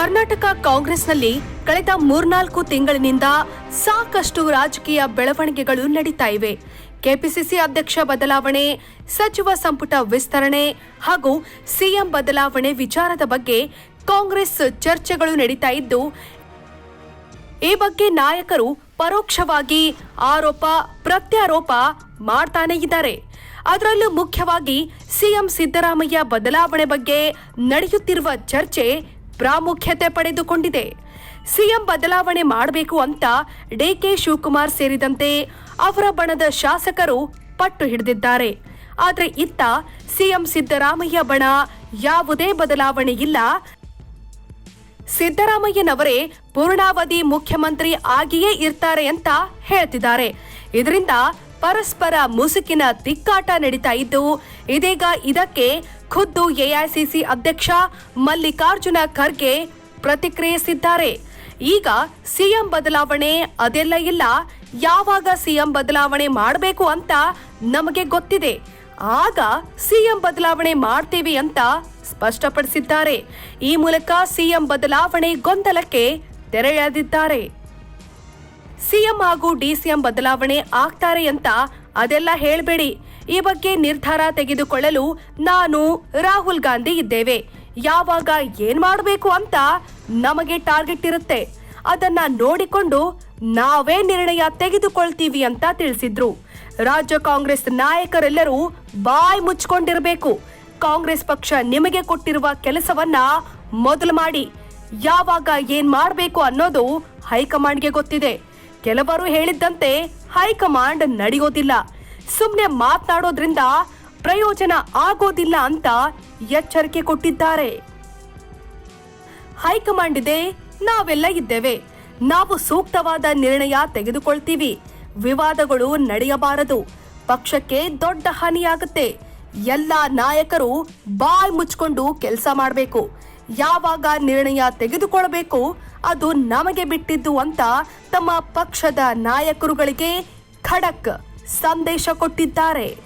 ಕರ್ನಾಟಕ ಕಾಂಗ್ರೆಸ್ನಲ್ಲಿ ಕಳೆದ ಮೂರ್ನಾಲ್ಕು ತಿಂಗಳಿನಿಂದ ಸಾಕಷ್ಟು ರಾಜಕೀಯ ಬೆಳವಣಿಗೆಗಳು ನಡೀತಾ ಇವೆ. ಕೆಪಿಸಿಸಿ ಅಧ್ಯಕ್ಷ ಬದಲಾವಣೆ, ಸಚಿವ ಸಂಪುಟ ವಿಸ್ತರಣೆ ಹಾಗೂ ಸಿಎಂ ಬದಲಾವಣೆ ವಿಚಾರದ ಬಗ್ಗೆ ಕಾಂಗ್ರೆಸ್ ಚರ್ಚೆಗಳು ನಡೀತಾ ಇದ್ದು, ಈ ಬಗ್ಗೆ ನಾಯಕರು ಪರೋಕ್ಷವಾಗಿ ಆರೋಪ, ಪ್ರತ್ಯಾರೋಪ ಮಾಡ್ತಾನೆ ಇದ್ದಾರೆ. ಅದರಲ್ಲೂ ಮುಖ್ಯವಾಗಿ ಸಿಎಂ ಸಿದ್ದರಾಮಯ್ಯ ಬದಲಾವಣೆ ಬಗ್ಗೆ ನಡೆಯುತ್ತಿರುವ ಚರ್ಚೆ ಪ್ರಾಮುಖ್ಯತೆ ಪಡೆದುಕೊಂಡಿದೆ. ಸಿಎಂ ಬದಲಾವಣೆ ಮಾಡಬೇಕು ಅಂತ ಡಿಕೆ ಶಿವಕುಮಾರ್ ಸೇರಿದಂತೆ ಅವರ ಬಣದ ಶಾಸಕರು ಪಟ್ಟು ಹಿಡಿದಿದ್ದಾರೆ. ಆದರೆ ಇತ್ತ ಸಿಎಂ ಸಿದ್ದರಾಮಯ್ಯ ಬಣ ಯಾವುದೇ ಬದಲಾವಣೆ ಇಲ್ಲ. ಸಿದ್ದರಾಮಯ್ಯನವರೇ ಪೂರ್ಣಾವಧಿ ಮುಖ್ಯಮಂತ್ರಿ ಆಗಿಯೇ ಇರ್ತಾರೆ ಅಂತ ಹೇಳ್ತಿದ್ದಾರೆ. ಇದರಿಂದ ಪರಸ್ಪರ ಮುಸುಕಿನ ತಿಕ್ಕಾಟ ನಡೀತಾ ಇದ್ದು, ಇದೀಗ ಇದಕ್ಕೆ ಖುದ್ದು ಎಐಸಿಸಿ ಅಧ್ಯಕ್ಷ ಮಲ್ಲಿಕಾರ್ಜುನ ಖರ್ಗೆ ಪ್ರತಿಕ್ರಿಯಿಸಿದ್ದಾರೆ. ಈಗ ಸಿಎಂ ಬದಲಾವಣೆ ಅದೆಲ್ಲ ಇಲ್ಲ, ಯಾವಾಗ ಸಿಎಂ ಬದಲಾವಣೆ ಮಾಡಬೇಕು ಅಂತ ನಮಗೆ ಗೊತ್ತಿದೆ. ಆಗ ಸಿಎಂ ಬದಲಾವಣೆ ಮಾಡ್ತೀವಿ ಅಂತ ಸ್ಪಷ್ಟಪಡಿಸಿದ್ದಾರೆ. ಈ ಮೂಲಕ ಸಿಎಂ ಬದಲಾವಣೆ ಗೊಂದಲಕ್ಕೆ ತೆರೆ ಎಳೆದಿದ್ದಾರೆ ಸಿಎಂ ಹಾಗೂ ಡಿಸಿಎಂ ಬದಲಾವಣೆ ಆಗ್ತಾರೆ ಅಂತ ಅದೆಲ್ಲ ಹೇಳಬೇಡಿ. ಈ ಬಗ್ಗೆ ನಿರ್ಧಾರ ತೆಗೆದುಕೊಳ್ಳಲು ನಾನು ರಾಹುಲ್ ಗಾಂಧಿ ಇದ್ದೇವೆ. ಯಾವಾಗ ಏನ್ ಮಾಡಬೇಕು ಅಂತ ನಮಗೆ ಟಾರ್ಗೆಟ್ ಇರುತ್ತೆ. ಅದನ್ನ ನೋಡಿಕೊಂಡು ನಾವೇ ನಿರ್ಣಯ ತೆಗೆದುಕೊಳ್ತೀವಿ ಅಂತ ತಿಳಿಸಿದ್ರು. ರಾಜ್ಯ ಕಾಂಗ್ರೆಸ್ ನಾಯಕರೆಲ್ಲರೂ ಬಾಯಿ ಮುಚ್ಕೊಂಡಿರಬೇಕು ಕಾಂಗ್ರೆಸ್ ಪಕ್ಷ ನಿಮಗೆ ಕೊಟ್ಟಿರುವ ಕೆಲಸವನ್ನ ಮೊದಲು ಮಾಡಿ. ಯಾವಾಗ ಏನ್ ಮಾಡಬೇಕು ಅನ್ನೋದು ಹೈಕಮಾಂಡ್ಗೆ ಗೊತ್ತಿದೆ. ಕೆಲವರು ಹೇಳಿದ್ದಂತೆ ಹೈಕಮಾಂಡ್ ನಡೆಯೋದಿಲ್ಲ. ಸುಮ್ಮನೆ ಮಾತನಾಡೋದ್ರಿಂದ ಪ್ರಯೋಜನ ಆಗೋದಿಲ್ಲ ಅಂತ ಎಚ್ಚರಿಕೆ ಕೊಟ್ಟಿದ್ದಾರೆ. ಹೈಕಮಾಂಡ್ ಇದೆ, ನಾವೆಲ್ಲ ಇದ್ದೇವೆ. ನಾವು ಸೂಕ್ತವಾದ ನಿರ್ಣಯ ತೆಗೆದುಕೊಳ್ತೀವಿ. ವಿವಾದಗಳು ನಡೆಯಬಾರದು. ಪಕ್ಷಕ್ಕೆ ದೊಡ್ಡ ಹಾನಿಯಾಗುತ್ತೆ. ಎಲ್ಲ ನಾಯಕರು ಬಾಯ್ ಮುಚ್ಕೊಂಡು ಕೆಲಸ ಮಾಡಬೇಕು. ಯಾವಾಗ ನಿರ್ಣಯ ತೆಗೆದುಕೊಳ್ಳಬೇಕು ಅದು ನಮಗೆ ಬಿಟ್ಟಿದ್ದು ಅಂತ ತಮ್ಮ ಪಕ್ಷದ ನಾಯಕರುಗಳಿಗೆ ಖಡಕ್ ಸಂದೇಶ ಕೊಟ್ಟಿದ್ದಾರೆ.